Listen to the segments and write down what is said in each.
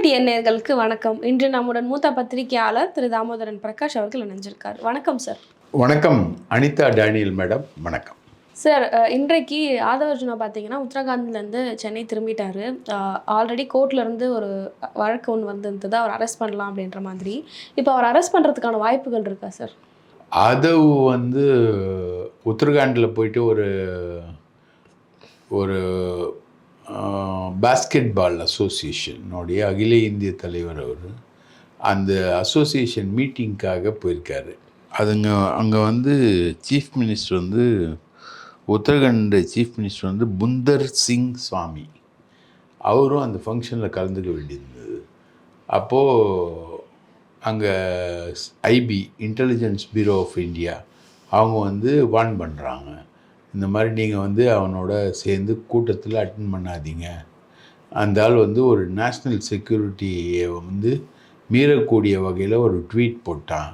Seven D நேயர்களுக்கு வணக்கம். இன்று நம்முடன் மூத்த பத்திரிகையாளர் திரு தாமோதரன் பிரகாஷ் அவர்கள் இணைஞ்சிருக்கார். வணக்கம் சார் வணக்கம். அனிதா டேனியல் மேடம் வணக்கம். சார் இன்றைக்கு ஆதவர்ஜுனா பார்த்தீங்கன்னா உத்தரகாண்ட்லேருந்து சென்னை திரும்பிட்டாரு. ஆல்ரெடி கோர்ட்லேருந்து ஒரு வழக்கு ஒன்று வந்திருந்தது. அவர் அரெஸ்ட் பண்ணலாம் அப்படின்ற மாதிரி. இப்போ அவர் அரெஸ்ட் பண்ணுறதுக்கான வாய்ப்புகள் இருக்கா சார் அதவ் வந்து உத்தரகாண்டில் போயிட்டு ஒரு ஒரு பாஸ்கெட் பால் அசோசியேஷனுடைய அகில இந்திய தலைவர் அவர் அந்த அசோசியேஷன் மீட்டிங்க்காக போயிருக்காரு. அதுங்க அங்கே வந்து சீஃப் மினிஸ்டர் வந்து உத்தரகண்ட் சீஃப் மினிஸ்டர் வந்து புந்தர் சிங் சுவாமி. அவரும் அந்த ஃபங்க்ஷனில் கலந்துக்க வேண்டியிருந்தது. அப்போது அங்கே IB intelligence bureau of India அவங்க வந்து வார்ன் பண்ணுறாங்க இந்த மாதிரி நீங்கள் வந்து அவனோட சேர்ந்து கூட்டத்தில் அட்டன் பண்ணாதீங்க. அந்த ஆள் வந்து ஒரு நேஷ்னல் செக்யூரிட்டியை வந்து மீறக்கூடிய வகையில் ஒரு ட்வீட் போட்டான்.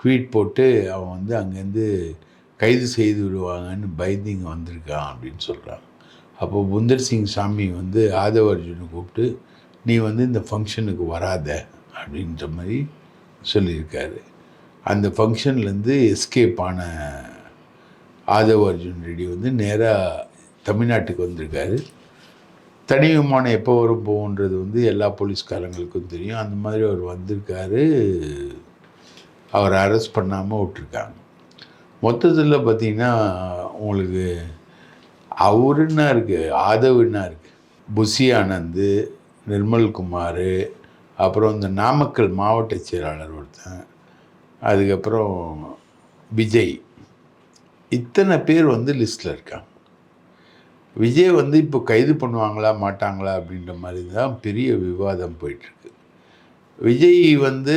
ட்வீட் போட்டு அவன் வந்து அங்கேருந்து கைது செய்து விடுவாங்கன்னு பயந்து இங்கே வந்திருக்கான் அப்படின்னு சொல்கிறான் அப்போ புந்தர் சிங் சாமி வந்து ஆதவ அர்ஜுனை கூப்பிட்டு நீ வந்து இந்த ஃபங்க்ஷனுக்கு வராத அப்படின்ற மாதிரி சொல்லியிருக்காரு. அந்த ஃபங்க்ஷன்லேருந்து எஸ்கேப் ஆன ஆதவ அர்ஜுன் ரெட்டி வந்து நேராக தமிழ்நாட்டுக்கு வந்திருக்காரு. தனி விமானம் எப்போ வரும் போகுன்றது வந்து எல்லா போலீஸ்காரங்களுக்கும் தெரியும். அந்த மாதிரி அவர் வந்திருக்காரு. அவரை அரெஸ்ட் பண்ணாமல் விட்டுருக்காங்க. மொத்தத்தில் பார்த்தீங்கன்னா உங்களுக்கு அவருன்னா இருக்குது ஆதவுன்னா இருக்குது புஷி ஆனந்து நிர்மல்குமார் அப்புறம் இந்த நாமக்கல் மாவட்ட செயலாளர் ஒருத்தன் அதுக்கப்புறம் விஜய். இத்தனை பேர் வந்து லிஸ்ட்டில் இருக்காங்க. விஜய் வந்து இப்போ கைது பண்ணுவாங்களா மாட்டாங்களா அப்படின்ற மாதிரி தான் பெரிய விவாதம் போயிட்டுருக்கு. விஜய் வந்து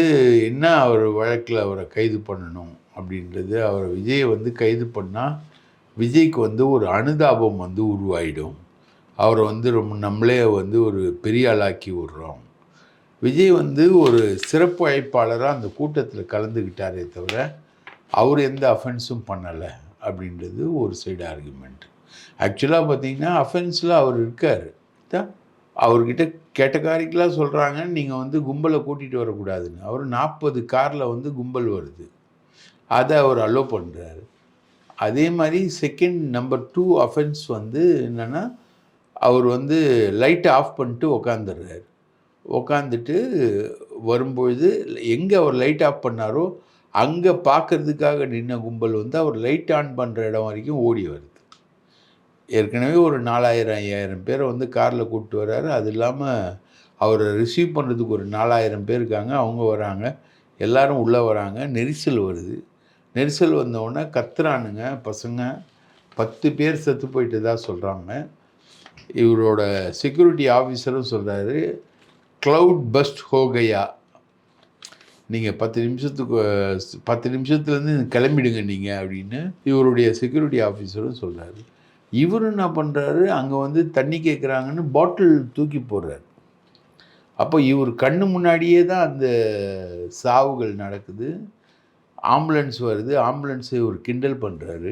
என்ன அவர் வழக்கில் அவரை கைது பண்ணணும் அப்படின்றது அவரை விஜயை வந்து கைது பண்ணால் விஜய்க்கு வந்து ஒரு அனுதாபம் வந்து உருவாயிடும். அவரை வந்து ரொம்ப நம்மளே வந்து ஒரு பெரிய ஆளாக்கி விடுறோம். விஜய் வந்து ஒரு சிறப்பு அழைப்பாளராக அந்த கூட்டத்தில் கலந்துக்கிட்டாரே தவிர அவர் எந்த அஃபென்ஸும் பண்ணலை. அப்படின்றது ஒரு சைடு ஆர்குமெண்ட் ஆக்சுவலாக பார்த்தீங்கன்னா அஃபென்ஸில் அவர் இருக்கார். தான் அவர்கிட்ட கேட்டகாரிக்கலாக சொல்கிறாங்க நீங்கள் வந்து கும்பலை கூட்டிகிட்டு வரக்கூடாதுன்னு. அவர் நாற்பது காரில் வந்து கும்பல் வருது. அதை அவர் அலோ பண்ணுறாரு அதே மாதிரி செகண்ட் நம்பர் டூ அஃபென்ஸ் வந்து என்னென்னா அவர் வந்து லைட்டை ஆஃப் பண்ணிட்டு உக்காந்துடுறாரு. உக்காந்துட்டு வரும்பொழுது எங்கே அவர் லைட் ஆஃப் பண்ணாரோ அங்கே பார்க்கறதுக்காக நின்ன கும்பல் வந்து அவர் லைட் ஆன் பண்ணுற இடம் வரைக்கும் ஓடி வருது. ஏற்கனவே ஒரு நாலாயிரம் ஐயாயிரம் பேரை வந்து காரில் கூப்பிட்டு வர்றாரு. அது இல்லாமல் அவரை ரிசீவ் பண்ணுறதுக்கு ஒரு நாலாயிரம் பேர் இருக்காங்க. அவங்க வராங்க. எல்லாரும் உள்ளே வராங்க. நெரிசல் வருது. நெரிசல் வந்தவுடனே கத்துறானுங்க. பசங்க பத்து பேர் செத்து போயிட்டு தான் சொல்கிறாங்க இவரோட செக்யூரிட்டி ஆஃபீஸரும் சொல்கிறாரு க்ளவுட் பஸ்ட் ஹோகையா நீங்கள் பத்து நிமிஷத்துக்கு பத்து நிமிஷத்துலேருந்து கிளம்பிடுங்க நீங்கள் அப்படின்னு இவருடைய செக்யூரிட்டி ஆஃபீஸரும் சொல்கிறாரு இவர் என்ன பண்ணுறாரு அங்கே வந்து தண்ணி கேட்குறாங்கன்னு பாட்டில் தூக்கி போடுறாரு. அப்போ இவர் கண்ணு முன்னாடியே தான் அந்த சாவுகள் நடக்குது. ஆம்புலன்ஸ் வருது. ஆம்புலன்ஸை இவர் கிண்டல் பண்ணுறாரு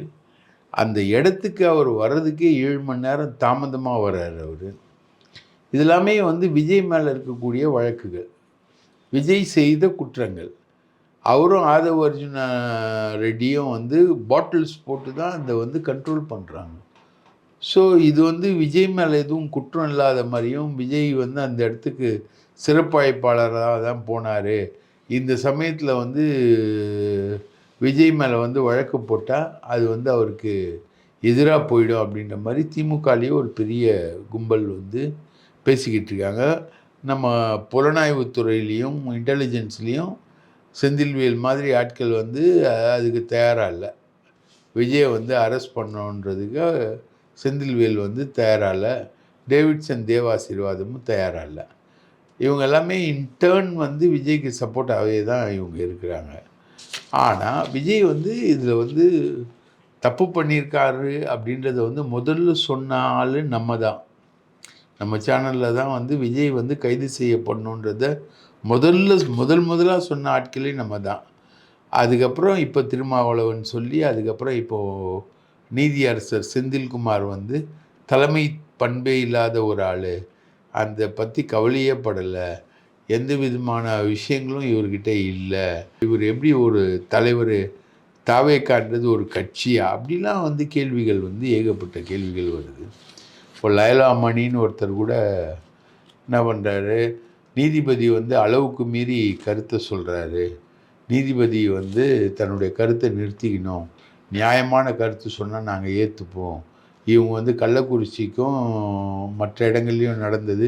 அந்த இடத்துக்கு அவர் வர்றதுக்கே ஏழு மணி நேரம் தாமதமாக வர்றாரு அவர். இது எல்லாமே வந்து விஜய் மேலே இருக்கக்கூடிய வழக்குகள். விஜய் செய்த குற்றங்கள். அவரும் ஆதவ் அர்ஜுனா ரெட்டியும் வந்து பாட்டில்ஸ் போட்டு தான் இந்த வந்து கண்ட்ரோல் பண்ணுறாங்க ஸோ இது வந்து விஜய் மேலே எதுவும் குற்றம் இல்லாத மாதிரியும் விஜய் வந்து அந்த இடத்துக்கு சிறப்பாய்ப்பாளராக தான் போனார். இந்த சமயத்தில் வந்து விஜய் மேலே வந்து வழக்கு போட்டால் அது வந்து அவருக்கு எதிராக போயிடும் அப்படின்ற மாதிரி திமுகலேயே ஒரு பெரிய கும்பல் வந்து பேசிக்கிட்டு இருக்காங்க. நம்ம புலனாய்வுத் துறையிலையும் இன்டெலிஜென்ஸ்லேயும் செந்தில்வேல் மாதிரி ஆட்கள் வந்து அதுக்கு தயாராக இல்லை. விஜயை வந்து அரெஸ்ட் பண்ணோன்றதுக்கு செந்தில்வேல் வந்து தயாராக இல்லை. டேவிட்சன் தேவாசீர்வாதமும் தயாராக இல்லை. இவங்க எல்லாமே இன்டர்ன் வந்து விஜய்க்கு சப்போர்ட்டாகவே தான் இவங்க இருக்கிறாங்க. ஆனால் விஜய் வந்து இதில் வந்து தப்பு பண்ணியிருக்காரு அப்படின்றத வந்து முதல்ல சொன்ன ஆள் நம்ம தான். நம்ம சேனலில் தான் வந்து விஜய் வந்து கைது செய்யப்படணுன்றத முதல்ல முதல் முதலாக சொன்ன ஆட்களே நம்ம தான். அதுக்கப்புறம் இப்போ திருமாவளவன் சொல்லி அதுக்கப்புறம் இப்போது நீதியரசர் செந்தில்குமார் வந்து தலைமை பண்பே இல்லாத ஒரு ஆள். அந்த பற்றி கவலையே படலை. எந்த விதமான விஷயங்களும் இவர்கிட்ட இல்லை. இவர் எப்படி ஒரு தலைவர்? தாவேக்கான்றது ஒரு கட்சியா? அப்படிலாம் வந்து கேள்விகள் வந்து ஏகப்பட்ட கேள்விகள் வருது. இப்போ லைலா மணின்னு ஒருத்தர் கூட என்ன பண்ணுறாரு நீதிபதி வந்து அளவுக்கு மீறி கருத்தை சொல்கிறாரு நீதிபதி வந்து தன்னுடைய கருத்தை நிறுத்திக்கணும். நியாயமான கருத்து சொன்னால் நாங்கள் ஏற்றுப்போம் இவங்க வந்து கள்ளக்குறிச்சிக்கும் மற்ற இடங்கள்லையும் நடந்தது.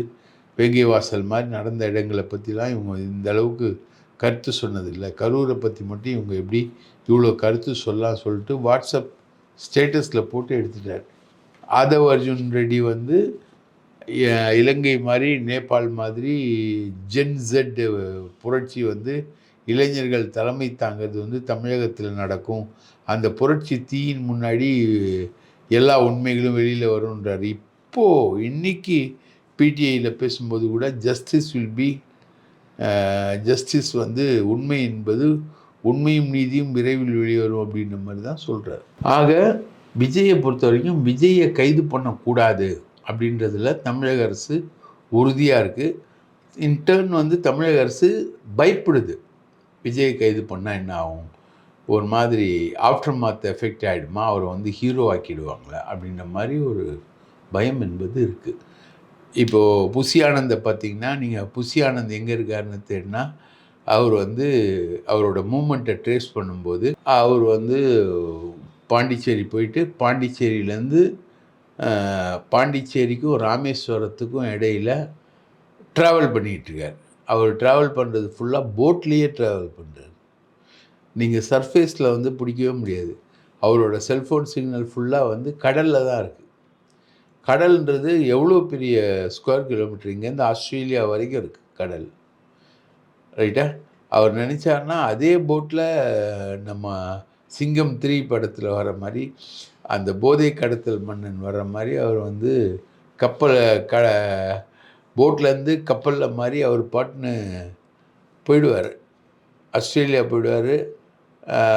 வேங்கை வாசல் மாதிரி நடந்த இடங்களை பற்றிலாம் இவங்க இந்த அளவுக்கு கருத்து சொன்னதில்லை. கரூரை பற்றி மட்டும் இவங்க எப்படி இவ்வளோ கருத்து சொல்லலாம் சொல்லிட்டு வாட்ஸ்அப் ஸ்டேட்டஸில் போட்டு எடுத்துட்டார். ஆதவ் அர்ஜுன் ரெட்டி வந்து இலங்கை மாதிரி நேபாள் மாதிரி ஜென் ஜெட் புரட்சி வந்து இளைஞர்கள் தலைமை தாங்கிறது வந்து தமிழகத்தில் நடக்கும். அந்த புரட்சி தீயின் முன்னாடி எல்லா உண்மைகளும் வெளியில் வரும்ன்றார். இப்போது இன்னைக்கு பிடிஐயில் பேசும்போது கூட ஜஸ்டிஸ் வில் பி ஜஸ்டிஸ் வந்து உண்மை என்பது உண்மையும் நீதியும் விரைவில் வெளிவரும் அப்படின்ற மாதிரி தான் சொல்கிறார் ஆக விஜயை பொறுத்த வரைக்கும் விஜயை கைது பண்ணக்கூடாது அப்படின்றதுல தமிழக அரசு உறுதியாக இருக்குது இன்டர்ன் வந்து தமிழக அரசு பயப்படுது. விஜயை கைது பண்ணால் என்ன ஆகும்? ஒரு மாதிரி ஆஃப்டர் மாத் எஃபெக்ட் ஆகிடுமா அவரை வந்து ஹீரோ ஆக்கிடுவாங்களா? அப்படின்ற மாதிரி ஒரு பயம் என்பது இருக்குது இப்போது புசி ஆனந்தை பார்த்திங்கன்னா நீங்கள் புசி ஆனந்த் எங்கே இருக்காருன்னு தேடினா அவர் வந்து அவரோட மூமெண்ட்டை ட்ரேஸ் பண்ணும்போது அவர் வந்து பாண்டிச்சேரி போயிட்டு பாண்டிச்சேரியிலேருந்து பாண்டிச்சேரிக்கும் ராமேஸ்வரத்துக்கும் இடையில ட்ராவல் பண்ணிகிட்ருக்கார் அவர் ட்ராவல் பண்ணுறது ஃபுல்லாக போட்லேயே ட்ராவல் பண்ணுறார் நீங்கள் சர்ஃபேஸில் வந்து பிடிக்கவே முடியாது. அவரோட செல்ஃபோன் சிக்னல் ஃபுல்லாக வந்து கடலில் தான் இருக்குது கடல்ன்றது எவ்வளோ பெரிய ஸ்கொயர் கிலோமீட்டர் இங்கேருந்து ஆஸ்திரேலியா வரைக்கும் இருக்குது கடல். ரைட்டா அவர் நினச்சாருன்னா அதே போட்டில் நம்ம சிங்கம் த்ரீ படத்தில் வர மாதிரி அந்த போதை கடத்தல் மன்னன் வர மாதிரி அவர் வந்து கப்பலை க போட்லேருந்து கப்பலில் மாதிரி அவர் பாட்டுன்னு போயிடுவார். ஆஸ்திரேலியா போயிடுவார்.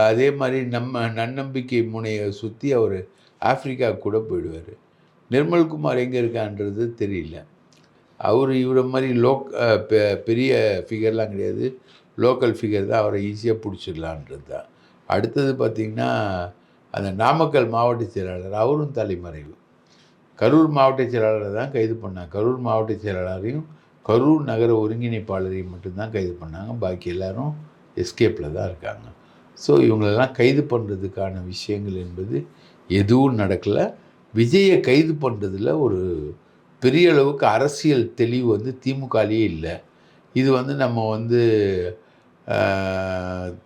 அதே மாதிரி நம்ம நன்னம்பிக்கை முனையை சுற்றி அவர் ஆஃப்ரிக்கா கூட போயிடுவார். நிர்மல்குமார் எங்கே இருக்கான்றது தெரியல. அவர் இவரை மாதிரி லோக் பெ- பெரிய ஃபிகர்லாம் கிடையாது. லோக்கல் ஃபிகர் தான். அவரை ஈஸியாக பிடிச்சிடலான்றது தான் அடுத்தது பார்த்திங்கன்னா அந்த நாமக்கல் மாவட்ட செயலாளர் அவரும் தலைமறைவு. கரூர் மாவட்ட செயலாளரை தான் கைது பண்ணாங்க. கரூர் மாவட்ட செயலாளரையும் கரூர் நகர ஒருங்கிணைப்பாளரையும் மட்டும்தான் கைது பண்ணாங்க. பாக்கி எல்லாரும் எஸ்கேப்பில் தான் இருக்காங்க. ஸோ இவங்களெல்லாம் கைது பண்ணுறதுக்கான விஷயங்கள் என்பது எதுவும் நடக்கலை. விஜயை கைது பண்ணுறதுல ஒரு பெரிய அளவுக்கு அரசியல் தெளிவு வந்து திமுகலேயே இல்லை. இது வந்து நம்ம வந்து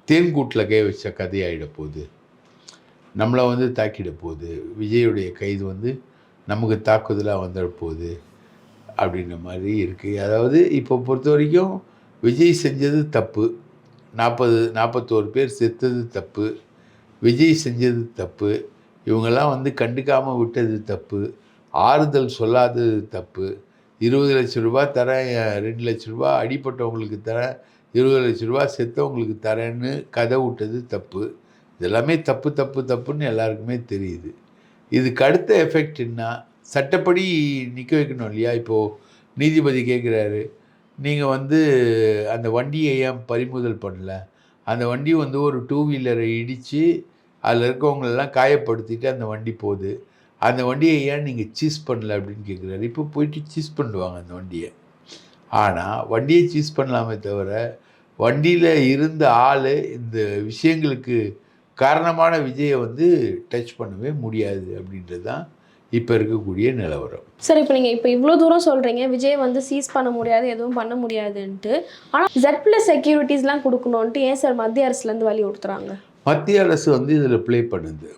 தேன்கூட்டில் கை வச்ச கதையாயிட போகுது நம்மளை வந்து தாக்கிட போகுது விஜயுடைய கைது வந்து நமக்கு தாக்குதலாக வந்துட போகுது அப்படின்ற மாதிரி இருக்குது அதாவது இப்போ பொறுத்த வரைக்கும் விஜய் செஞ்சது தப்பு. நாற்பது நாற்பத்தோரு பேர் செத்தது தப்பு. விஜய் செஞ்சது தப்பு. இவங்கெல்லாம் வந்து கண்டுக்காமல் விட்டது தப்பு. ஆறுதல் சொல்லாதது தப்பு. இருபது லட்ச ரூபா தரேன் ரெண்டு லட்ச ரூபா அடிப்பட்டவங்களுக்கு தரேன் இருபது லட்ச ரூபா செத்தவங்களுக்கு தரேன்னு கதை விட்டது தப்பு. இதெல்லாமே தப்பு தப்பு தப்புன்னு எல்லாருக்குமே தெரியுது. இதுக்கு அடுத்த எஃபெக்ட் என்ன? சட்டப்படி நிற்க வைக்கணும் இல்லையா? இப்போது நீதிபதி கேட்குறாரு நீங்கள் வந்து அந்த வண்டியை ஏன் பறிமுதல் பண்ணல? அந்த வண்டி வந்து ஒரு டூ வீலரை இடித்து அதில் இருக்கவங்களெல்லாம் காயப்படுத்திட்டு அந்த வண்டி போகுது. அந்த வண்டியை ஏன் நீங்கள் சீஸ் பண்ணல? அப்படின்னு கேட்குறாரு இப்போ போயிட்டு சீஸ் பண்ணுவாங்க அந்த வண்டியை. ஆனால் வண்டியை சீஸ் பண்ணலாமே தவிர வண்டியில் இருந்த ஆள் இந்த விஷயங்களுக்கு காரணமான விஜயை வந்து டச் பண்ணவே முடியாது அப்படின்றது தான் இப்போ இருக்கக்கூடிய நிலவரம். சார் இப்போ நீங்கள் இப்போ இவ்வளோ தூரம் சொல்கிறீங்க விஜய் வந்து சீஸ் பண்ண முடியாது எதுவும் பண்ண முடியாதுன்ட்டு. ஆனால் ஜெட் ப்ளஸ் செக்யூரிட்டிஸ்லாம் கொடுக்கணுன்ட்டு ஏன் சார் மத்திய அரசுலேருந்து வலியுறுத்துறாங்க மத்திய அரசு வந்து இதில் ப்ளே பண்ணுது.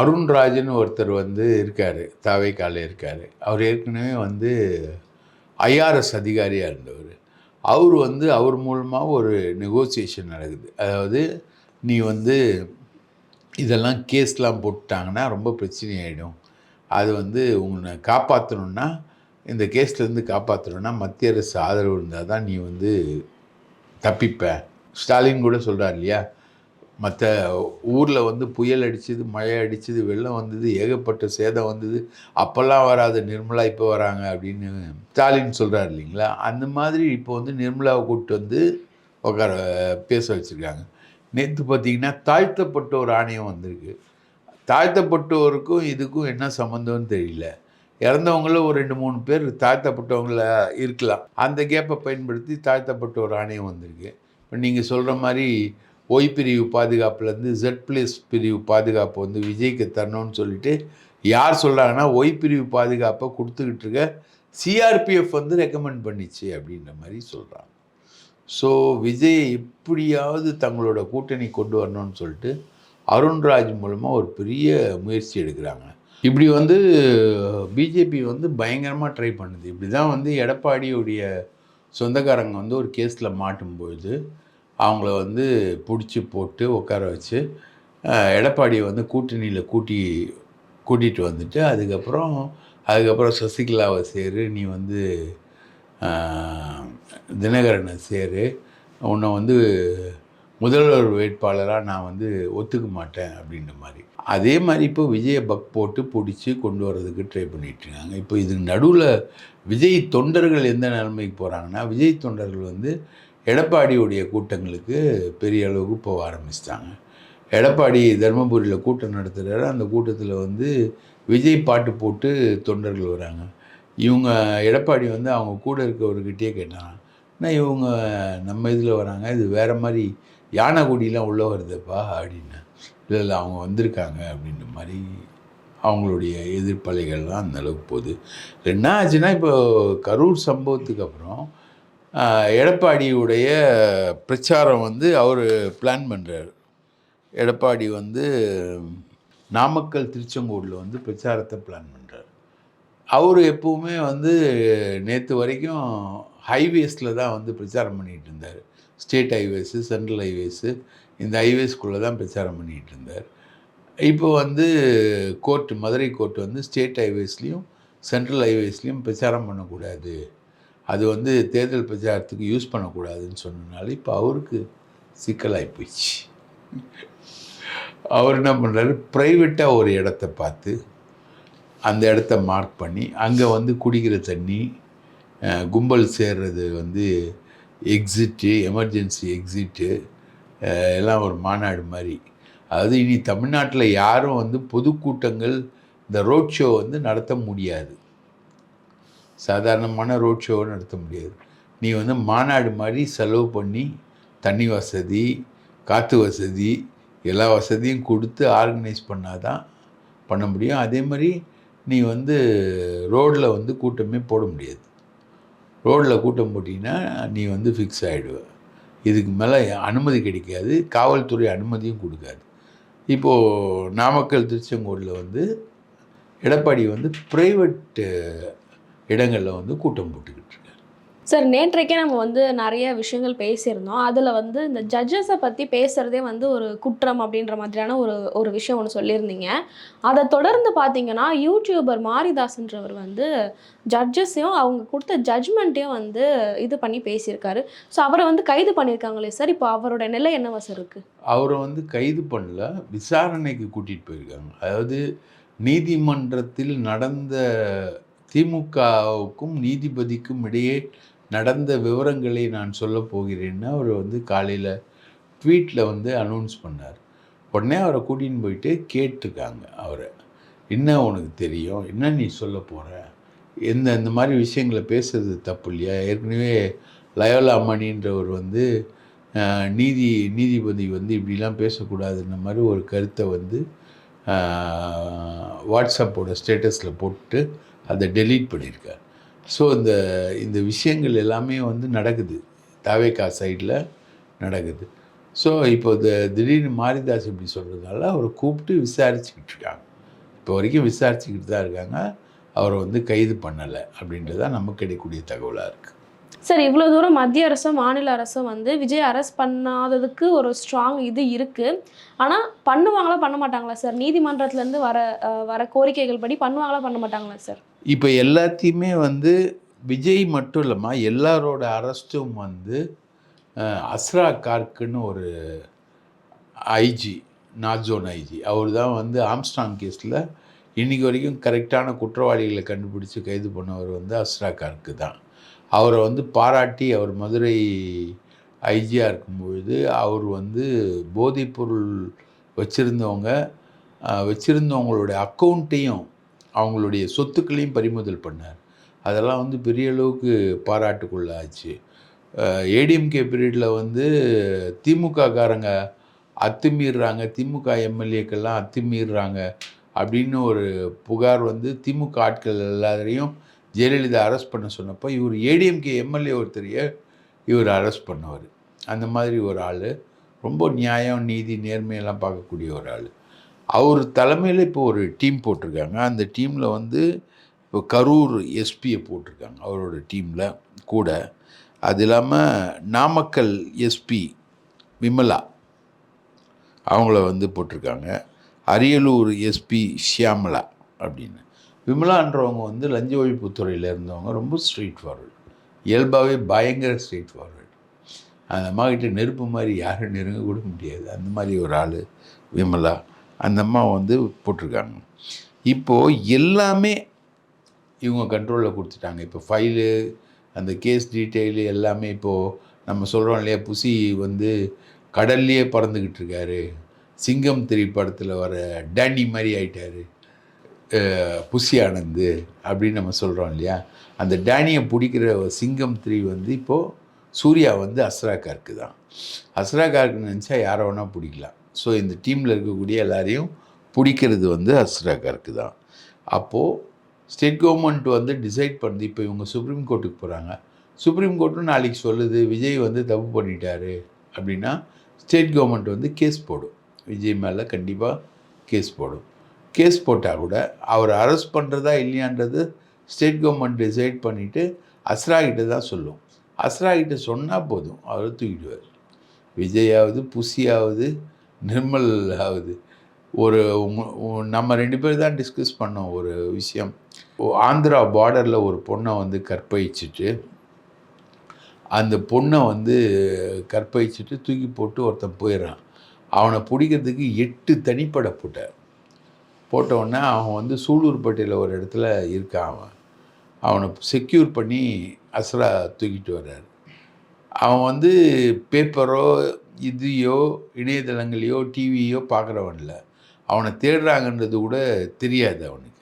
அருண்ராஜன் ஒருத்தர் வந்து இருக்கார் தாவைக்கால இருக்கார். அவர் ஏற்கனவே வந்து ஐஆர்எஸ் அதிகாரியாக இருந்தவர். அவர் வந்து அவர் மூலமாக ஒரு நெகோசியேஷன் நடக்குது. அதாவது நீ வந்து இதெல்லாம் கேஸ்லாம் போட்டாங்கன்னா ரொம்ப பிரச்சனை ஆகிடும் அது வந்து உங்களை காப்பாற்றணுன்னா இந்த கேஸ்லேருந்து காப்பாற்றணுன்னா மத்திய அரசு ஆதரவு இருந்தால் தான் நீ வந்து தப்பிப்ப. ஸ்டாலின் கூட சொல்கிறார் இல்லையா? மற்ற ஊரில் வந்து புயல் அடிச்சது மழை அடித்தது வெள்ளம் வந்தது ஏகப்பட்ட சேதம் வந்தது அப்போல்லாம் வராது நிர்மலா இப்போ வராங்க அப்படின்னு ஸ்டாலின் சொல்கிறார் இல்லைங்களா? அந்த மாதிரி இப்போ வந்து நிர்மலாவை கூப்பிட்டு வந்து உட்கார பேச வச்சுருக்காங்க. நேற்று பார்த்தீங்கன்னா தாழ்த்தப்பட்ட ஒரு ஆணையம் வந்திருக்கு. தாழ்த்தப்பட்டோருக்கும் இதுக்கும் என்ன சம்மந்தம்னு தெரியல. இறந்தவங்கள ஒரு ரெண்டு மூணு பேர் தாழ்த்தப்பட்டவங்கள இருக்கலாம். அந்த கேப்பை பயன்படுத்தி தாழ்த்தப்பட்ட ஒரு ஆணையம் வந்திருக்கு. இப்போ நீங்கள் சொல்கிற மாதிரி ஒய் பிரிவு பாதுகாப்புலேருந்து ஜெட் பிளஸ் பிரிவு பாதுகாப்பு வந்து விஜய்க்கு தரணும்னு சொல்லிட்டு யார் சொல்கிறாங்கன்னா ஒய் பிரிவு பாதுகாப்பை கொடுத்துக்கிட்டு இருக்க சிஆர்பிஎஃப் வந்து ரெக்கமெண்ட் பண்ணிச்சு அப்படின்ற மாதிரி சொல்கிறாங்க ஸோ விஜய் எப்படியாவது தங்களோட கூட்டணி கொண்டு வரணும்னு சொல்லிட்டு அருண்ராஜ் மூலமாக ஒரு பெரிய முயற்சி எடுக்கிறாங்க. இப்படி வந்து பிஜேபி வந்து பயங்கரமாக ட்ரை பண்ணுது. இப்படி தான் வந்து எடப்பாடியுடைய சொந்தக்காரங்க வந்து ஒரு கேஸில் மாட்டும்பொழுது அவங்கள வந்து பிடிச்சி போட்டு உட்கார வச்சு எடப்பாடியை வந்து கூட்டணியில் கூட்டி கூட்டிகிட்டு வந்துட்டு அதுக்கப்புறம் அதுக்கப்புறம் சசிகலாவை சேரு நீ வந்து தினகரனை சேரு. உன்னை வந்து முதல்வர் வேட்பாளராக நான் வந்து ஒத்துக்க மாட்டேன் அப்படின்ற மாதிரி. அதே மாதிரி இப்போ விஜய பக் போட்டு பிடிச்சி கொண்டு வர்றதுக்கு ட்ரை பண்ணிகிட்ருக்காங்க இப்போ இதுக்கு நடுவில் விஜய் தொண்டர்கள் எந்த நிலைமைக்கு போகிறாங்கன்னா விஜய் தொண்டர்கள் வந்து எடப்பாடியுடைய கூட்டங்களுக்கு பெரிய அளவுக்கு போக ஆரம்பிச்சிட்டாங்க. எடப்பாடி தருமபுரியில் கூட்டம் நடத்துகிறாரு அந்த கூட்டத்தில் வந்து விஜய் பாட்டு போட்டு தொண்டர்கள் வராங்க. இவங்க எடப்பாடி வந்து அவங்க கூட இருக்கவர்கிட்டயே கேட்டாங்க. ஆனால் இவங்க நம்ம இதில் வராங்க. இது வேறு மாதிரி யானை குடியெலாம் உள்ளே வருதுப்பா அப்படின்னு. இல்லை இல்லை அவங்க வந்திருக்காங்க அப்படின்ற மாதிரி அவங்களுடைய எதிர்ப்பலைகள்லாம் அந்த அளவுக்கு போகுது. என்ன ஆச்சுன்னா இப்போ கரூர் சம்பவத்துக்கு அப்புறம் எடப்பாடியுடைய பிரச்சாரம் வந்து அவர் பிளான் பண்ணுறாரு எடப்பாடி வந்து நாமக்கல் திருச்செங்கோடில் வந்து பிரச்சாரத்தை பிளான் பண்ணுறார் அவர் எப்போவுமே வந்து நேற்று வரைக்கும் ஹைவேஸில் தான் வந்து பிரச்சாரம் பண்ணிகிட்டு இருந்தார். ஸ்டேட் ஹைவேஸு சென்ட்ரல் ஹைவேஸு இந்த ஹைவேஸ்குள்ளே தான் பிரச்சாரம் பண்ணிகிட்டு இருந்தார். இப்போ வந்து கோர்ட்டு மதுரை கோர்ட் வந்து ஸ்டேட் ஹைவேஸ்லேயும் சென்ட்ரல் ஹைவேஸ்லேயும் பிரச்சாரம் பண்ணக்கூடாது. அது வந்து தேர்தல் பிரச்சாரத்துக்கு யூஸ் பண்ணக்கூடாதுன்னு சொன்னனால இப்போ அவருக்கு சிக்கலாகி போயிடுச்சு. அவர் என்ன பண்ணுறாரு ப்ரைவேட்டாக ஒரு இடத்த பார்த்து அந்த இடத்த மார்க் பண்ணி அங்கே வந்து குடிக்கிற தண்ணி கும்பல் சேர்றது வந்து எக்ஸிட்டு எமர்ஜென்சி எக்ஸிட்டு எல்லாம் ஒரு மாநாடு மாதிரி. அதாவது இனி தமிழ்நாட்டில் யாரும் வந்து பொதுக்கூட்டங்கள் இந்த ரோட் ஷோ வந்து நடத்த முடியாது. சாதாரணமான ரோட் ஷோவை நடத்த முடியாது. நீ வந்து மாநாடு மாதிரி செலவு பண்ணி தண்ணி வசதி காற்று வசதி எல்லா வசதியும் கொடுத்து ஆர்கனைஸ் பண்ணாதான் பண்ண முடியும். அதே மாதிரி நீ வந்து ரோட்டில் வந்து கூட்டமே போட முடியாது. ரோட்டில் கூட்டம் போட்டிங்கன்னா நீ வந்து ஃபிக்ஸ் ஆகிடுவ இதுக்கு மேலே அனுமதி கிடைக்காது. காவல்துறை அனுமதியும் கொடுக்காது. இப்போது நாமக்கல் திருச்செங்கோடில் வந்து எடப்பாடி வந்து ப்ரைவேட்டு இடங்களில் வந்து கூட்டம் போட்டுக்கிட்டு இருக்காரு சார் நேற்றைக்கே நம்ம வந்து நிறைய விஷயங்கள் பேசியிருந்தோம். அதில் வந்து இந்த ஜட்ஜஸை பற்றி பேசுகிறதே வந்து ஒரு குற்றம் அப்படின்ற மாதிரியான ஒரு ஒரு விஷயம் ஒன்று சொல்லியிருந்தீங்க. அதை தொடர்ந்து பார்த்தீங்கன்னா யூடியூபர் மாரிதாஸ்ன்றவர் வந்து ஜட்ஜஸையும் அவங்க கொடுத்த ஜட்ஜ்மெண்ட்டையும் வந்து இது பண்ணி பேசியிருக்காரு. ஸோ அவரை வந்து கைது பண்ணியிருக்காங்களே சார். இப்போ அவரோட நிலை என்னவா சார் இருக்குது அவரை வந்து கைது பண்ணல. விசாரணைக்கு கூட்டிகிட்டு போயிருக்காங்க. அதாவது நீதிமன்றத்தில் நடந்த திமுகவுக்கும் நீதிபதிக்கும் இடையே நடந்த விவரங்களை நான் சொல்ல போகிறேன்னு அவர் வந்து காலையில் ட்வீட்டில் வந்து அனௌன்ஸ் பண்ணார். உடனே அவரை கூட்டின்னு போயிட்டு கேட்டிருக்காங்க அவரை. என்ன உனக்கு தெரியும்? என்ன நீ சொல்ல போகிற எந்த இந்த மாதிரி விஷயங்களை பேசுறது தப்பு இல்லையா? ஏற்கனவே லயோலா மணின்றவர் வந்து நீதி நீதிபதி வந்து இப்படிலாம் பேசக்கூடாதுன்ற மாதிரி ஒரு கருத்தை வந்து வாட்ஸ்அப்போட ஸ்டேட்டஸில் போட்டு அதை டெலீட் பண்ணியிருக்கார். ஸோ இந்த இந்த விஷயங்கள் எல்லாமே வந்து நடக்குது. தாவேக்கா சைடில் நடக்குது. ஸோ இப்போ இந்த திடீர்னு மாரிதாஸ் இப்படி சொல்கிறதுனால அவரை கூப்பிட்டு விசாரிச்சுக்கிட்டு இருக்காங்க. இப்போ வரைக்கும் விசாரிச்சுக்கிட்டு தான் இருக்காங்க. அவரை வந்து கைது பண்ணலை அப்படின்றது தான் நமக்கு கிடைக்கக்கூடிய தகவலாக இருக்குது சார் இவ்வளோ தூரம் மத்திய அரசும் மாநில அரசும் வந்து விஜய் அரெஸ்ட் பண்ணாததுக்கு ஒரு ஸ்ட்ராங் இது இருக்குது ஆனால் பண்ணுவாங்களா பண்ண மாட்டாங்களா சார்? நீதிமன்றத்துலேருந்து வர வர கோரிக்கைகள் படி பண்ணுவாங்களா பண்ண மாட்டாங்களா சார்? இப்போ எல்லாத்தையுமே வந்து விஜய் மட்டும் இல்லாமல் எல்லாரோட அரெஸ்ட்டும் வந்து அஸ்ரா கார்க்குன்னு ஒரு ஐஜி நாட்ஜோன் ஐஜி அவர் தான் வந்து ஆம்ஸ்டாங் கேஸில் இன்றைக்கி வரைக்கும் கரெக்டான குற்றவாளிகளை கண்டுபிடிச்சி கைது பண்ணவர் வந்து அஸ்ரா கார்க்கு தான். அவரை வந்து பாராட்டி அவர் மதுரை ஐஜியாக இருக்கும்பொழுது அவர் வந்து போதைப்பொருள் வச்சுருந்தவங்க வச்சுருந்தவங்களுடைய அக்கௌண்ட்டையும் அவங்களுடைய சொத்துக்களையும் பறிமுதல் பண்ணார். அதெல்லாம் வந்து பெரிய அளவுக்கு பாராட்டுக்குள்ளாச்சு ஏடிஎம்கே பீரியடில் வந்து திமுக காரங்க அத்துமீறுறாங்க திமுக எம்எல்ஏக்கெல்லாம் அத்துமீறுறாங்க அப்படின்னு ஒரு புகார் வந்து திமுக ஆட்கள் எல்லாரையும் ஜெயலலிதா அரெஸ்ட் பண்ண சொன்னப்போ இவர் ஏடிஎம்கே எம்எல்ஏ ஒருத்தரைய இவர் அரெஸ்ட் பண்ணுவார். அந்த மாதிரி ஒரு ஆள். ரொம்ப நியாயம் நீதி நேர்மையெல்லாம் பார்க்கக்கூடிய ஒரு ஆள். அவர் தலைமையில் இப்போ ஒரு டீம் போட்டிருக்காங்க. அந்த டீமில் வந்து இப்போ கரூர் எஸ்பியை போட்டிருக்காங்க. அவரோட டீமில் கூட. அது இல்லாமல் நாமக்கல் எஸ்பி விமலா அவங்கள வந்து போட்டிருக்காங்க. அரியலூர் எஸ்பி ஷியாமலா அப்படின்னு. விமலான்றவங்க வந்து லஞ்ச ஒழிப்புத்துறையில் இருந்தவங்க ரொம்ப ஸ்ட்ரீட் ஃபார்வர்டு இயல்பாகவே பயங்கர ஸ்ட்ரீட் ஃபார்வர்டு அந்த அம்மாக்கிட்ட நெருப்பு மாதிரி யாரும் நெருங்க கூட முடியாது. அந்த மாதிரி ஒரு ஆள் விமலா. அந்த அம்மா வந்து போட்டிருக்காங்க. இப்போது எல்லாமே இவங்க கண்ட்ரோலில் கொடுத்துட்டாங்க. இப்போ ஃபைலு அந்த கேஸ் டீட்டெயிலு எல்லாமே இப்போது நம்ம சொல்கிறோம் இல்லையா புசி வந்து கடல்லையே பறந்துக்கிட்டு இருக்காரு. சிங்கம் த்ரீ படத்தில் வர டேனி மாதிரி ஆயிட்டாரு. புஷி புசி ஆனந்து அப்படின்னு நம்ம சொல்கிறோம் இல்லையா? அந்த டேனியை பிடிக்கிற சிங்கம் த்ரீ வந்து இப்போது சூர்யா வந்து அஸ்ரா கார்க்கு தான். அஸ்ரா கார்க்கு நினச்சா யாரை வேணால் பிடிக்கலாம். ஸோ இந்த டீமில் இருக்கக்கூடிய எல்லாரையும் பிடிக்கிறது வந்து அஸ்ரா கார்க்கு தான். அப்போது ஸ்டேட் கவர்மெண்ட் வந்து டிசைட் பண்ணுது இப்போ இவங்க சுப்ரீம் கோர்ட்டுக்கு போகிறாங்க சுப்ரீம் கோர்ட்டும் நாளைக்கு சொல்லுது விஜய் வந்து தப்பு பண்ணிட்டாரு அப்படின்னா ஸ்டேட் கவர்மெண்ட் வந்து கேஸ் போடும். விஜய் மேலே கண்டிப்பாக கேஸ் போடும். கேஸ் போட்டால் கூட அவர் அரெஸ்ட் பண்ணுறதா இல்லையான்றது ஸ்டேட் கவர்மெண்ட் டிசைட் பண்ணிவிட்டு அஸ்ரா கிட்ட தான் சொல்லும். அஸ்ரா கிட்ட சொன்னால் போதும் அவர் தூக்கிடுவார். விஜயாவது புசியாவது நிர்மல் ஆகுது ஒரு நம்ம ரெண்டு பேர் தான் டிஸ்கஸ் பண்ணோம் ஒரு விஷயம். ஆந்திரா பார்டரில் ஒரு பொண்ணை வந்து கற்பழிச்சிட்டு அந்த பொண்ணை வந்து கற்பழிச்சிட்டு தூக்கி போட்டு ஒருத்தன் போயிடுறான். அவனை பிடிக்கிறதுக்கு எட்டு தனிப்படை போட்டார். போட்டவுடனே அவன் வந்து சூலூர்பட்டியில் ஒரு இடத்துல இருக்கான் அவன். அவனை செக்யூர் பண்ணி அசரா தூக்கிட்டு வர்றார். அவன் வந்து பேப்பரோ இதையோ இணையதளங்களையோ டிவியோ பார்க்குறவன் இல்லை. அவனை தேடுறாங்கன்றது கூட தெரியாது அவனுக்கு.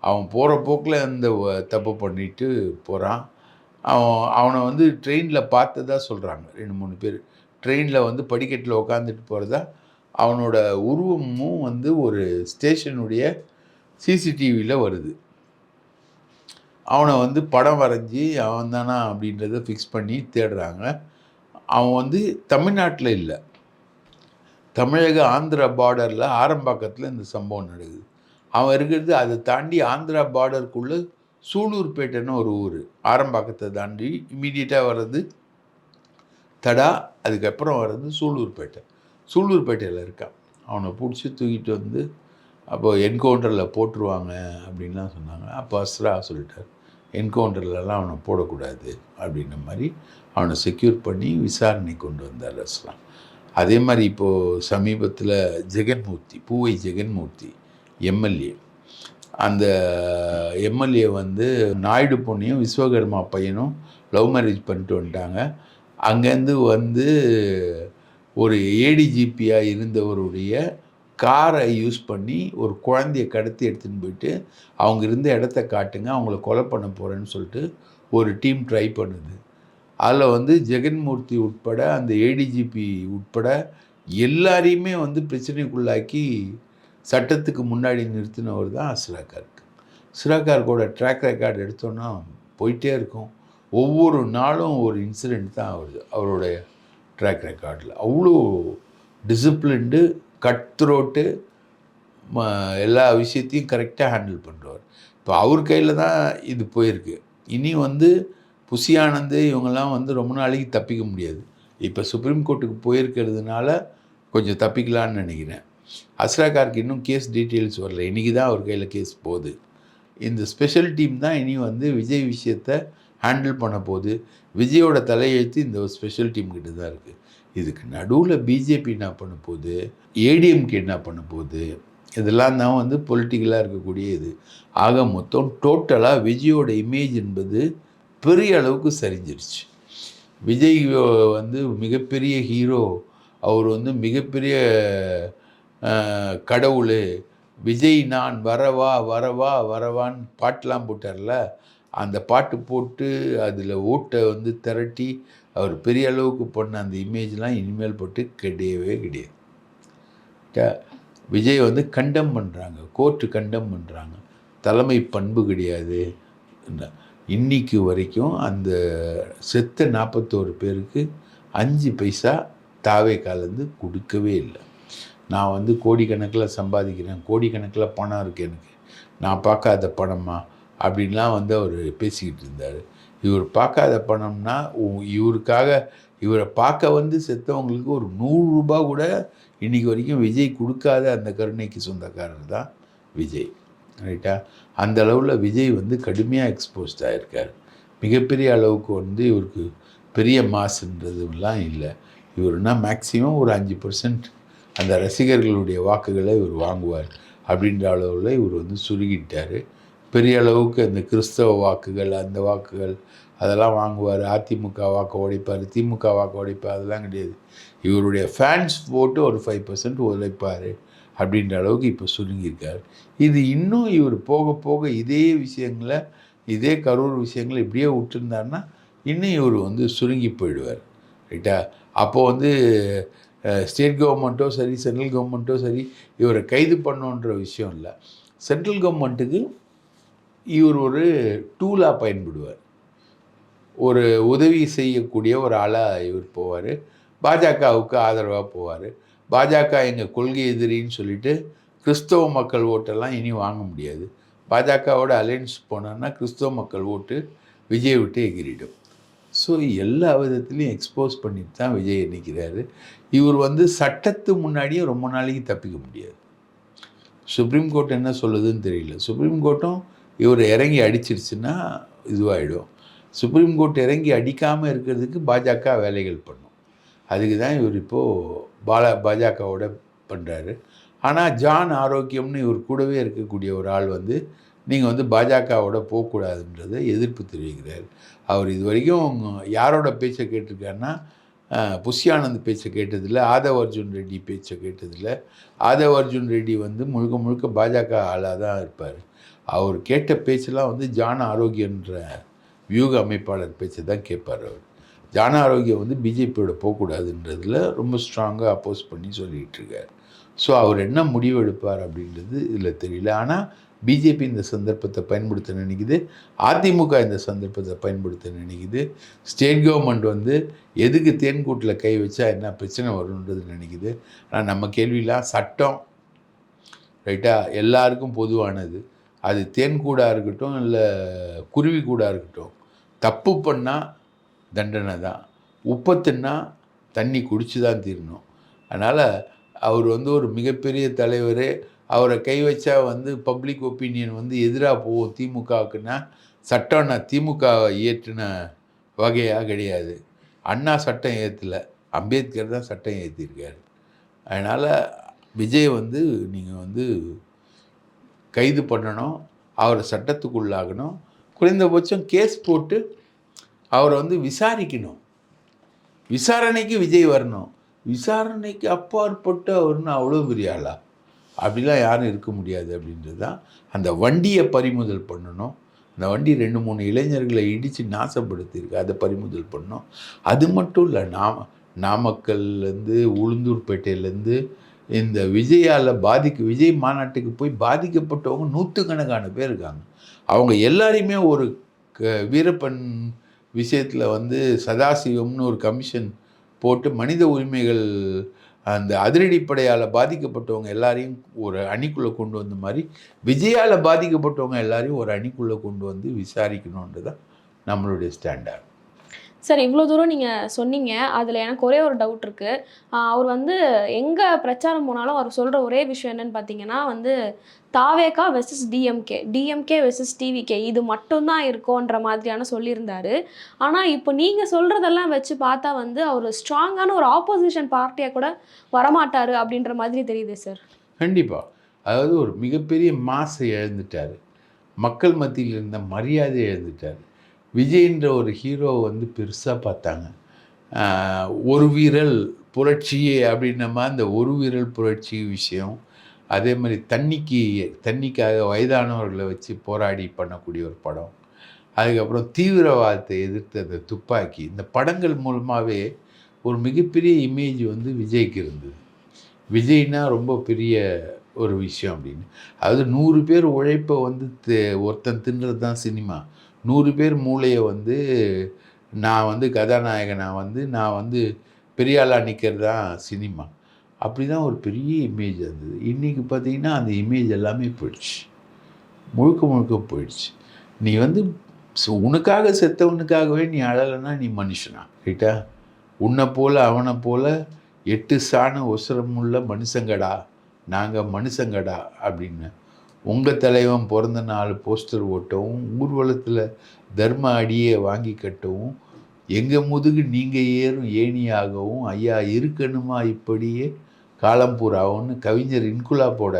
அவன் போகிற போக்கில் அந்த வ- தப்பு பண்ணிட்டு போகிறான் அவன் அவனை வந்து ட்ரெயினில் பார்த்ததா சொல்கிறாங்க ரெண்டு மூணு பேர். ட்ரெயினில் வந்து படிக்கட்டில் உட்காந்துட்டு போகிறதா அவனோட உருவமும் வந்து ஒரு ஸ்டேஷனுடைய சிசிடிவியில் வருது. அவனை வந்து படம் வரைஞ்சி அவன் தானா அப்படின்றத ஃபிக்ஸ் பண்ணி தேடுறாங்க. அவன் வந்து தமிழ்நாட்டில் இல்லை. தமிழக ஆந்திரா பார்டரில் ஆரம்பாக்கத்தில் இந்த சம்பவம் நடக்குது. அவன் இருக்கிறது அதை தாண்டி ஆந்திரா பார்டருக்குள்ளே சூலூர்பேட்டைன்னு ஒரு ஊர். ஆரம்பாக்கத்தை தாண்டி இமீடியட்டாக வர்றது தடா அதுக்கப்புறம் வர்றது சூலூர்பேட்டை. சூலூர்பேட்டையில் இருக்கான் அவனை பிடிச்சி தூக்கிட்டு வந்து அப்போ என்கவுண்டரில் போட்டுருவாங்க அப்படின்லாம் சொன்னாங்க. அப்போ அஸ்ரா சொல்லிட்டார் என்கவுண்டர்லலாம் அவனை போடக்கூடாது அப்படின்ன மாதிரி அவனை செக்யூர் பண்ணி விசாரணை கொண்டு வந்தார் அஸ்ரா. அதே மாதிரி இப்போது சமீபத்தில் ஜெகன்மூர்த்தி பூவை ஜெகன்மூர்த்தி எம்எல்ஏ. அந்த எம்எல்ஏ வந்து நாயுடு பொண்ணையும் விஸ்வகர்மா பையனும் லவ் மேரேஜ் பண்ணிட்டு வந்துட்டாங்க. அங்கேருந்து வந்து ஒரு ஏடிஜிபியாக இருந்தவருடைய காரை யூஸ் பண்ணி ஒரு குழந்தைய கடத்தி எடுத்துன்னு போயிட்டு அவங்க இருந்த இடத்த காட்டுங்க அவங்கள கொலை பண்ண போகிறேன்னு சொல்லிட்டு ஒரு டீம் ட்ரை பண்ணுது. அதில் வந்து ஜெகன்மூர்த்தி உட்பட அந்த ஏடிஜிபி உட்பட எல்லாரையுமே வந்து பிரச்சனைக்குள்ளாக்கி சட்டத்துக்கு முன்னாடி நிறுத்தினவர் தான் அஸ்ராகார்க் அஸ்ராகார்க்கோட ட்ராக் ரெக்கார்டு எடுத்தோன்னா போயிட்டே இருக்கும். ஒவ்வொரு நாளும் ஒரு இன்சிடெண்ட் தான் அவர் அவருடைய ட்ராக் ரெக்கார்டில் அவ்வளோ டிசிப்ளின்டு கட் த்ரோட்டு எல்லா விஷயத்தையும் கரெக்டாக ஹேண்டில் பண்ணுறவர் இப்போ அவர் கையில் தான் இது போயிருக்கு. இனி வந்து புசியானந்து இவங்கெல்லாம் வந்து ரொம்ப நாளைக்கு தப்பிக்க முடியாது. இப்போ சுப்ரீம் கோர்ட்டுக்கு போயிருக்கிறதுனால கொஞ்சம் தப்பிக்கலான்னு நினைக்கிறேன். அஸ்ராகாருக்கு இன்னும் கேஸ் டீட்டெயில்ஸ் வரல. இன்றைக்கி தான் அவர் கையில் கேஸ் போகுது. இந்த ஸ்பெஷல் டீம் தான் இனி வந்து விஜய் விஷயத்தை ஹேண்டில் பண்ண போது விஜயோட தலையெழுத்து இந்த ஸ்பெஷல் டீம் கிட்ட தான் இருக்குது இதுக்கு நடுவில் பிஜேபி என்ன பண்ண போகுது ஏடிஎம்கே என்ன பண்ண போது இதெல்லாம் தான் வந்து பொலிட்டிக்கலாக இருக்கக்கூடிய இது. ஆக மொத்தம் டோட்டலாக விஜயோட இமேஜ் என்பது பெரிய அளவுக்கு சரிஞ்சிருச்சு. விஜய் வந்து மிகப்பெரிய ஹீரோ அவர் வந்து மிகப்பெரிய கடவுள். விஜய் நான் வரவா வரவா வரவான்னு பாட்டெலாம் போட்டார்ல அந்த பாட்டு போட்டு அதில் ஓட்டை வந்து திரட்டி அவர் பெரிய அளவுக்கு பண்ண அந்த இமேஜ்லாம் இனிமேல் போட்டு கிடையவே கிடையாது. விஜய் வந்து கண்டம் பண்ணுறாங்க கோர்ட்டு கண்டம் பண்ணுறாங்க தலைமை பண்பு கிடையாது. இன்னைக்கு வரைக்கும் அந்த செத்த நாற்பத்தோரு பேருக்கு அஞ்சு பைசா தாவே காலேருந்து கொடுக்கவே இல்லை. நான் வந்து கோடிக்கணக்கில் சம்பாதிக்கிறேன் கோடிக்கணக்கில் பணம் இருக்குது எனக்கு. நான் பார்க்காத பணமாக அப்படின்லாம் வந்து அவர் பேசிக்கிட்டு இருந்தார். இவர் பார்க்காத பணம்னா உ- இவருக்காக இவரை பார்க்க வந்து செத்தவங்களுக்கு ஒரு நூறு ரூபாய் கூட இன்றைக்கி வரைக்கும் விஜய் கொடுக்காத அந்த கருணைக்கு சொந்தக்காரர் தான் விஜய். ரைட்டா அந்த அளவில் விஜய் வந்து கடுமையாக எக்ஸ்போஸ்ட் ஆகிருக்கார் மிகப்பெரிய அளவுக்கு வந்து இவருக்கு பெரிய மாசுன்றதுலாம் இல்லை. இவர்னா மேக்சிமம் ஒரு அஞ்சு பர்சன்ட் அந்த ரசிகர்களுடைய வாக்குகளை இவர் வாங்குவார். அப்படின்ற அளவில் இவர் வந்து சுருகிட்டார். பெரிய அளவுக்கு அந்த கிறிஸ்தவ வாக்குகள் அந்த வாக்குகள் அதெல்லாம் வாங்குவார். அதிமுக வாக்கு உடைப்பார் திமுக வாக்கு உடைப்பார் அதெல்லாம் கிடையாது. இவருடைய ஃபேன்ஸ் போட்டு ஒரு ஃபைவ் பர்சன்ட் உழைப்பார் அப்படின்ற அளவுக்கு இப்போ சுருங்கியிருக்கார். இது இன்னும் இவர் போக போக இதே விஷயங்களை இதே கரூர் விஷயங்களை இப்படியே விட்டுருந்தாருன்னா இன்னும் இவர் வந்து சுருங்கி போயிடுவார். ரைட்டா அப்போ வந்து ஸ்டேட் கவர்மெண்ட்டோ சரி சென்ட்ரல் கவர்மெண்ட்டோ சரி இவரை கைது பண்ணோன்ற விஷயம் இல்லை. சென்ட்ரல் கவர்மெண்ட்டுக்கு இவர் ஒரு டூலாக பயன்படுவார். ஒரு உதவி செய்யக்கூடிய ஒரு ஆளாக இவர் போவார். பாஜகவுக்கு ஆதரவாக போவார். பாஜக எங்கள் கொள்கை எதிரின்னு சொல்லிட்டு கிறிஸ்தவ மக்கள் ஓட்டெல்லாம் இனி வாங்க முடியாது. பாஜகவோட அலையன்ஸ் போனோன்னா கிறிஸ்தவ மக்கள் ஓட்டு விஜய் விட்டு எகிரிடும். ஸோ எல்லா விதத்துலேயும் எக்ஸ்போஸ் பண்ணிட்டு தான் விஜய் நிற்கிறாரு இவர் வந்து சட்டத்து முன்னாடியே ரொம்ப நாளைக்கு தப்பிக்க முடியாது. சுப்ரீம் கோர்ட் என்ன சொல்லுதுன்னு தெரியல. சுப்ரீம் கோர்ட்டும் இவர் இறங்கி அடிச்சிருச்சுன்னா இதுவாகிடும் சுப்ரீம் கோர்ட் இறங்கி அடிக்காமல் இருக்கிறதுக்கு பாஜக வேலைகள் பண்ணும். அதுக்கு தான் இவர் இப்போது பாலா பாஜகவோட பண்ணுறாரு ஆனால் ஜான் ஆரோக்கியம்னு இவர் கூடவே இருக்கக்கூடிய ஒரு ஆள் வந்து நீங்கள் வந்து பாஜகவோட போகக்கூடாதுன்றதை எதிர்ப்பு தெரிவிக்கிறார். அவர் இது வரைக்கும் யாரோட பேச்சை கேட்டிருக்காருன்னா புஷ்யானந்த் பேச்சை கேட்டதில்லை ஆதவ் அர்ஜுன் ரெட்டி பேச்சை கேட்டதில்லை. ஆதவ் அர்ஜுன் ரெட்டி வந்து முழுக்க முழுக்க பாஜக ஆளாக தான் இருப்பார். அவர் கேட்ட பேச்செல்லாம் வந்து ஜான ஆரோக்கியன்ற வியூக அமைப்பாளர் பேச்சை தான் கேட்பார் அவர். ஜான ஆரோக்கியம் வந்து பிஜேபியோட போகக்கூடாதுன்றதுல ரொம்ப ஸ்ட்ராங்காக அப்போஸ் பண்ணி சொல்லிகிட்டு இருக்கார். ஸோ அவர் என்ன முடிவு எடுப்பார் அப்படின்றது இதில் தெரியல. ஆனால் பிஜேபி இந்த சந்தர்ப்பத்தை பயன்படுத்த நினைக்குது. அதிமுக இந்த சந்தர்ப்பத்தை பயன்படுத்த நினைக்குது. ஸ்டேட் கவர்மெண்ட் வந்து எதுக்கு தேன்கூட்டில் கை வச்சா என்ன பிரச்சனை வரும்ன்றது நினைக்குது. ஆனால் நம்ம கேள்வியெலாம் சட்டம். ரைட்டாக எல்லாருக்கும் பொதுவானது. அது தேன் கூடாக இருக்கட்டும் இல்லை குருவி கூடாக இருக்கட்டும் தப்பு பண்ணால் தண்டனை தான். உப்பத்துன்னா தண்ணி குடிச்சு தான் தீரணும். அதனால் அவர் வந்து ஒரு மிகப்பெரிய தலைவர். அவரை கை வச்சா வந்து பப்ளிக் ஒப்பீனியன் வந்து எதிராக போகும் திமுகவுக்குன்னா நான் திமுக இயற்றின வகையாக கிடையாது. அண்ணா சட்டம் ஏற்றலை அம்பேத்கர் தான் சட்டம் ஏற்றிருக்கார் அதனால் விஜய் வந்து நீங்கள் வந்து கைது பண்ணணும் அவரை சட்டத்துக்குள்ளாகணும் குறைந்தபட்சம் கேஸ் போட்டு அவரை வந்து விசாரிக்கணும். விசாரணைக்கு விஜய் வரணும். விசாரணைக்கு அப்பாற்பட்டு அவர்னு அவ்வளோ பெரிய ஆளா? அப்படிலாம் யாரும் இருக்க முடியாது அப்படின்றது தான் அந்த வண்டியை பறிமுதல் பண்ணணும். அந்த வண்டி ரெண்டு மூணு இளைஞர்களை இடித்து நாசப்படுத்தியிருக்கு அதை பறிமுதல் பண்ணணும். அது மட்டும் இல்லை நாம நாமக்கல்லேருந்து உளுந்தூர்பேட்டையிலேருந்து இந்த விஜயால் பாதிக்க விஜய் மாநாட்டுக்கு போய் பாதிக்கப்பட்டவங்க நூற்றுக்கணக்கான பேர் இருக்காங்க. அவங்க எல்லாரையுமே ஒரு க வீரப்பன் விஷயத்தில் வந்து சதாசிவம்னு ஒரு கமிஷன் போட்டு மனித உரிமைகள் அந்த அதிரடிப்படையால் பாதிக்கப்பட்டவங்க எல்லாரையும் ஒரு அணிக்குள்ளே கொண்டு வந்த மாதிரி விஜயால் பாதிக்கப்பட்டவங்க எல்லாரையும் ஒரு அணிக்குள்ளே கொண்டு வந்து விசாரிக்கணுன்றது தான் நம்மளுடைய ஸ்டாண்டர்ட் சார் இவ்வளோ தூரம் நீங்கள் சொன்னீங்க. அதில் எனக்கு ஒரே ஒரு டவுட் இருக்குது அவர் வந்து எங்கே பிரச்சாரம் போனாலும் அவர் சொல்கிற ஒரே விஷயம் என்னன்னு பார்த்தீங்கன்னா வந்து தாவேகா வெர்சஸ் டிஎம்கே டிஎம்கே வெர்சஸ் டிவிகே இது மட்டும்தான் இருக்கோன்ற மாதிரியான சொல்லியிருந்தார். ஆனால் இப்போ நீங்கள் சொல்கிறதெல்லாம் வச்சு பார்த்தா வந்து அவர் ஸ்ட்ராங்கான ஒரு ஆப்போசிஷன் பார்ட்டியாக கூட வரமாட்டார் அப்படின்ற மாதிரி தெரியுது சார். கண்டிப்பாக அதாவது ஒரு மிகப்பெரிய மாசை இழந்துட்டார். மக்கள் மத்தியில் இருந்த மரியாதையை இழந்துட்டார். விஜய்ன்ற ஒரு ஹீரோவை வந்து பெருசாக பார்த்தாங்க. ஒரு வீரல் புரட்சியே அப்படின்னமா அந்த ஒரு வீரல் புரட்சி விஷயம். அதே மாதிரி தண்ணிக்கு தண்ணிக்காக வயதானவர்களை வச்சு போராடி பண்ணக்கூடிய ஒரு படம். அதுக்கப்புறம் தீவிரவாதத்தை எதிர்த்து அந்த துப்பாக்கி. இந்த படங்கள் மூலமாகவே ஒரு மிகப்பெரிய இமேஜ் வந்து விஜய்க்கு இருந்தது. விஜய்னா ரொம்ப பெரிய ஒரு விஷயம் அப்படின்னு. அதாவது நூறு பேர் உழைப்பை வந்து ஒருத்தன் தின்றது தான் சினிமா. நூறு பேர் மூளையை வந்து நான் வந்து கதாநாயகனாக வந்து நான் வந்து பெரியாளாக நிற்கிறது தான் சினிமா. அப்படி தான் ஒரு பெரிய இமேஜ் இருந்தது. இன்றைக்கி பார்த்தீங்கன்னா அந்த இமேஜ் எல்லாமே போயிடுச்சு. முழுக்க முழுக்க போயிடுச்சு. நீ வந்து சு- உனக்காக செத்தவனுக்காகவே நீ அழலைன்னா நீ மனுஷனா ரைட்டா உன்னை போல் அவனை போல் எட்டு சாண ஒசரமுள்ள மனுஷங்கடா நாங்கள் மனுஷங்கடா அப்படின்னு உங்கள் தலைவன் பிறந்த நாள் போஸ்டர் ஓட்டவும் ஊர்வலத்தில் தர்ம அடியை வாங்கி கட்டவும் எங்கள் முதுகு நீங்கள் ஏறும் ஏணியாகவும் ஐயா இருக்கணுமா இப்படியே காலம்பூராகும்னு கவிஞர் இன்குலாப்போட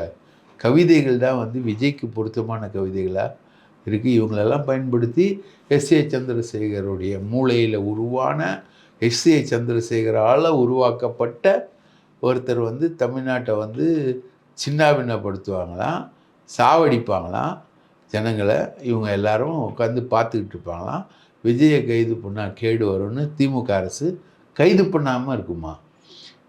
கவிதைகள் தான் வந்து விஜய்க்கு பொருத்தமான கவிதைகளாக இருக்குது இவங்களெல்லாம் பயன்படுத்தி எஸ் ஏ சந்திரசேகருடைய மூளையில் உருவான எஸ் ஏ சந்திரசேகரால் உருவாக்கப்பட்ட ஒருத்தர் வந்து தமிழ்நாட்டை வந்து சின்னாபின்னப்படுத்துவாங்களாம். சாவடிப்பாங்களாம். ஜனங்களை இவங்க எல்லாரும் உட்காந்து பார்த்துக்கிட்டு இருப்பாங்களாம். விஜயை கைது பண்ணால் கேடு வரும்னு திமுக அரசு கைது பண்ணாமல் இருக்குமா?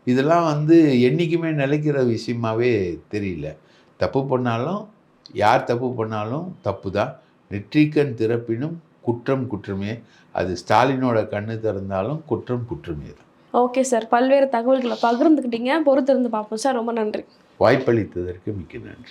இதெல்லாம் வந்து என்றைக்குமே நிலைக்கிற விஷயமாவே தெரியல. தப்பு பண்ணாலும் யார் தப்பு பண்ணாலும் தப்பு தான் நெற்றிக்கண் திறப்பினும் குற்றம் குற்றமே. அது ஸ்டாலினோட கண்ணு திறந்தாலும் குற்றம் குற்றமே தான் ஓகே சார் பல்வேறு தகவல்களை பகிர்ந்துக்கிட்டீங்க. பொறுத்திருந்து பார்ப்போம் சார். ரொம்ப நன்றி. வாய்ப்பளித்ததற்கு மிக்க நன்றி.